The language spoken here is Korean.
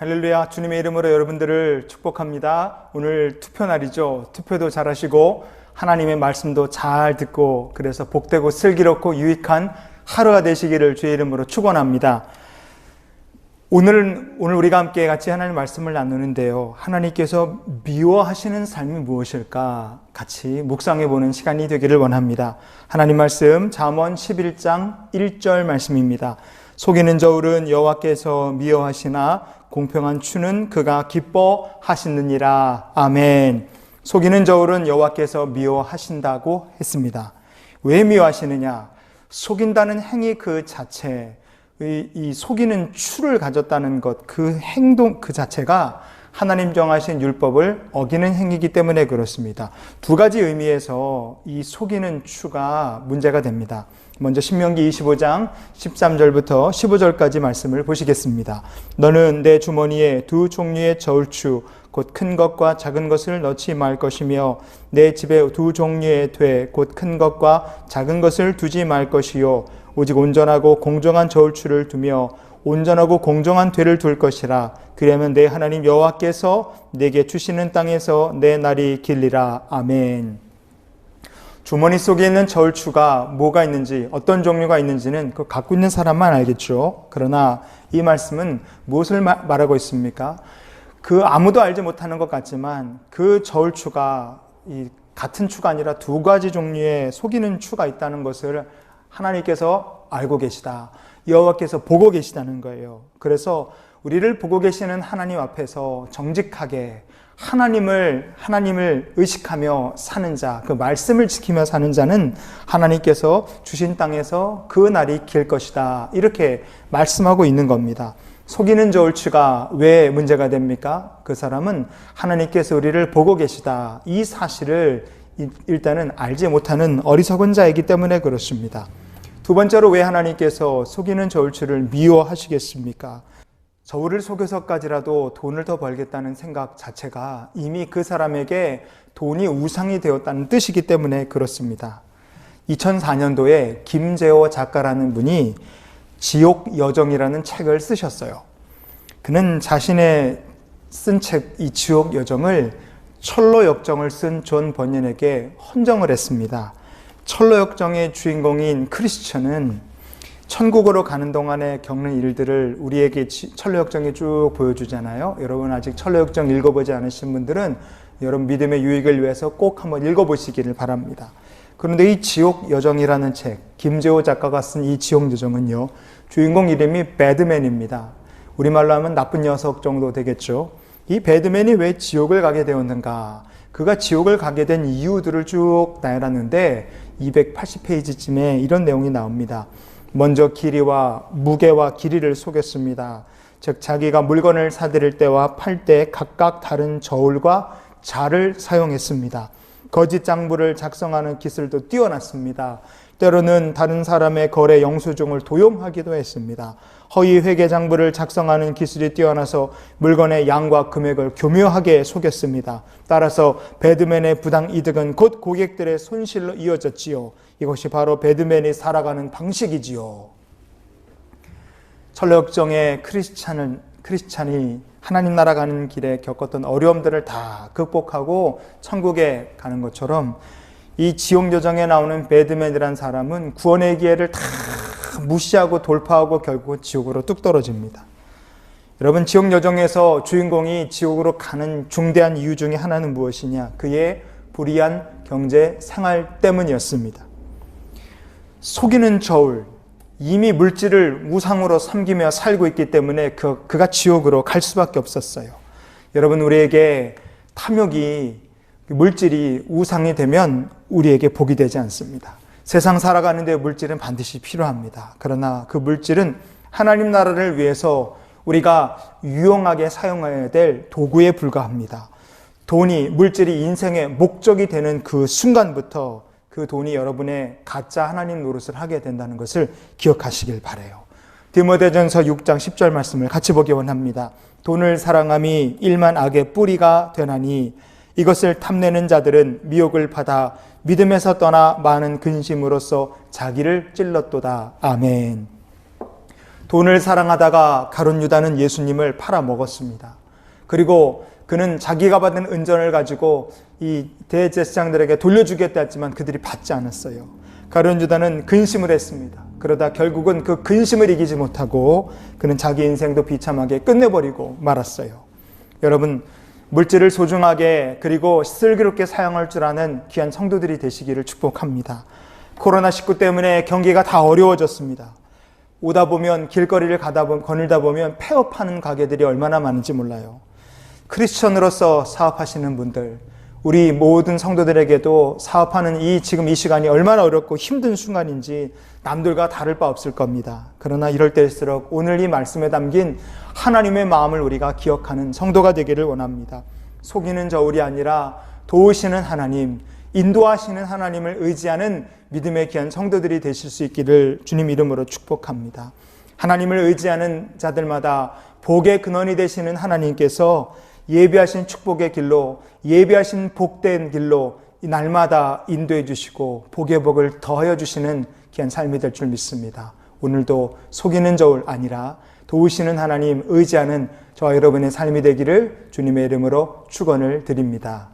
할렐루야 주님의 이름으로 여러분들을 축복합니다. 오늘 투표 날이죠. 투표도 잘 하시고 하나님의 말씀도 잘 듣고 그래서 복되고 슬기롭고 유익한 하루가 되시기를 주의 이름으로 축원합니다. 오늘은 오늘 우리가 함께 같이 하나님 말씀을 나누는데요. 하나님께서 미워하시는 삶이 무엇일까 같이 묵상해 보는 시간이 되기를 원합니다. 하나님 말씀 잠언 11장 1절 말씀입니다. 속이는 저울은 여호와께서 미워하시나 공평한 추는 그가 기뻐하시느니라. 아멘. 속이는 저울은 여호와께서 미워하신다고 했습니다. 왜 미워하시느냐? 속인다는 행위 그 자체, 이, 이 속이는 추를 가졌다는 것, 그 행동 그 자체가 하나님 정하신 율법을 어기는 행위이기 때문에 그렇습니다. 두 가지 의미에서 이 속이는 추가 문제가 됩니다. 먼저 신명기 25장 13절부터 15절까지 말씀을 보시겠습니다. 너는 내 주머니에 두 종류의 저울추 곧 큰 것과 작은 것을 넣지 말 것이며 내 집에 두 종류의 되곧 큰 것과 작은 것을 두지 말 것이요 오직 온전하고 공정한 저울추를 두며 온전하고 공정한 되를 둘 것이라 그러면 내 하나님 여호와께서 내게 주시는 땅에서 내 날이 길리라 아멘. 주머니 속에 있는 저울추가 뭐가 있는지 어떤 종류가 있는지는 그 갖고 있는 사람만 알겠죠. 그러나 이 말씀은 무엇을 말하고 있습니까? 그 아무도 알지 못하는 것 같지만 그 저울추가 이 같은 추가 아니라 두 가지 종류의 속이는 추가 있다는 것을 하나님께서 알고 계시다. 여호와께서 보고 계시다는 거예요. 그래서 우리를 보고 계시는 하나님 앞에서 정직하게 하나님을 하나님을 의식하며 사는 자, 그 말씀을 지키며 사는 자는 하나님께서 주신 땅에서 그 날이 길 것이다. 이렇게 말씀하고 있는 겁니다. 속이는 저울추가 왜 문제가 됩니까? 그 사람은 하나님께서 우리를 보고 계시다. 이 사실을 일단은 알지 못하는 어리석은 자이기 때문에 그렇습니다. 두 번째로 왜 하나님께서 속이는 저울추를 미워하시겠습니까? 저울을 속여서까지라도 돈을 더 벌겠다는 생각 자체가 이미 그 사람에게 돈이 우상이 되었다는 뜻이기 때문에 그렇습니다. 2004년도에 김재호 작가라는 분이 지옥 여정이라는 책을 쓰셨어요. 그는 자신의 쓴 책 이 지옥 여정을 철로 역정을 쓴 존 번연에게 헌정을 했습니다. 철로 역정의 주인공인 크리스천은 천국으로 가는 동안에 겪는 일들을 우리에게 철로 역정이 쭉 보여주잖아요. 여러분 아직 철로 역정 읽어보지 않으신 분들은 여러분 믿음의 유익을 위해서 꼭 한번 읽어보시기를 바랍니다. 그런데 이 지옥 여정이라는 책, 김재호 작가가 쓴 이 지옥 여정은요, 주인공 이름이 배드맨입니다. 우리말로 하면 나쁜 녀석 정도 되겠죠. 이 배드맨이 왜 지옥을 가게 되었는가? 그가 지옥을 가게 된 이유들을 쭉 나열하는데 280페이지쯤에 이런 내용이 나옵니다. 먼저 길이와 무게와 길이를 속였습니다. 즉 자기가 물건을 사들일 때와 팔 때 각각 다른 저울과 자를 사용했습니다. 거짓 장부를 작성하는 기술도 뛰어났습니다. 때로는 다른 사람의 거래 영수증을 도용하기도 했습니다. 허위 회계 장부를 작성하는 기술이 뛰어나서 물건의 양과 금액을 교묘하게 속였습니다. 따라서 배드맨의 부당 이득은 곧 고객들의 손실로 이어졌지요. 이것이 바로 배드맨이 살아가는 방식이지요. 철력정의 크리스찬은 크리스찬이 하나님 나라 가는 길에 겪었던 어려움들을 다 극복하고 천국에 가는 것처럼 이 지옥 여정에 나오는 배드맨이란 사람은 구원의 기회를 다 무시하고 돌파하고 결국 지옥으로 뚝 떨어집니다. 여러분 지옥 여정에서 주인공이 지옥으로 가는 중대한 이유 중에 하나는 무엇이냐? 그의 불의한 경제 생활 때문이었습니다. 속이는 저울, 이미 물질을 우상으로 섬기며 살고 있기 때문에 그, 그가 지옥으로 갈 수밖에 없었어요. 여러분, 우리에게 탐욕이, 물질이 우상이 되면 우리에게 복이 되지 않습니다. 세상 살아가는데 물질은 반드시 필요합니다. 그러나 그 물질은 하나님 나라를 위해서 우리가 유용하게 사용해야 될 도구에 불과합니다. 돈이, 물질이 인생의 목적이 되는 그 순간부터 그 돈이 여러분의 가짜 하나님 노릇을 하게 된다는 것을 기억하시길 바래요. 디모데전서 6장 10절 말씀을 같이 보기 원합니다. 돈을 사랑함이 일만 악의 뿌리가 되나니 이것을 탐내는 자들은 미혹을 받아 믿음에서 떠나 많은 근심으로써 자기를 찔렀도다. 아멘. 돈을 사랑하다가 가론 유다는 예수님을 팔아먹었습니다. 그리고 그는 자기가 받은 은전을 가지고 이 대제사장들에게 돌려주겠다 했지만 그들이 받지 않았어요. 가론 유다는 근심을 했습니다. 그러다 결국은 그 근심을 이기지 못하고 그는 자기 인생도 비참하게 끝내버리고 말았어요. 여러분, 물질을 소중하게 그리고 슬기롭게 사용할 줄 아는 귀한 성도들이 되시기를 축복합니다. 코로나19 때문에 경기가 다 어려워졌습니다. 오다 보면 길거리를 가다 보면 거닐다 보면 폐업하는 가게들이 얼마나 많은지 몰라요. 크리스천으로서 사업하시는 분들, 우리 모든 성도들에게도 사업하는 이 지금 이 시간이 얼마나 어렵고 힘든 순간인지 남들과 다를 바 없을 겁니다. 그러나 이럴 때일수록 오늘 이 말씀에 담긴 하나님의 마음을 우리가 기억하는 성도가 되기를 원합니다. 속이는 저울이 아니라 도우시는 하나님, 인도하시는 하나님을 의지하는 믿음의 귀한 성도들이 되실 수 있기를 주님 이름으로 축복합니다. 하나님을 의지하는 자들마다 복의 근원이 되시는 하나님께서 예비하신 축복의 길로 예비하신 복된 길로 이 날마다 인도해 주시고 복의 복을 더하여 주시는 귀한 삶이 될 줄 믿습니다. 오늘도 속이는 저울 아니라 도우시는 하나님 의지하는 저와 여러분의 삶이 되기를 주님의 이름으로 축원을 드립니다.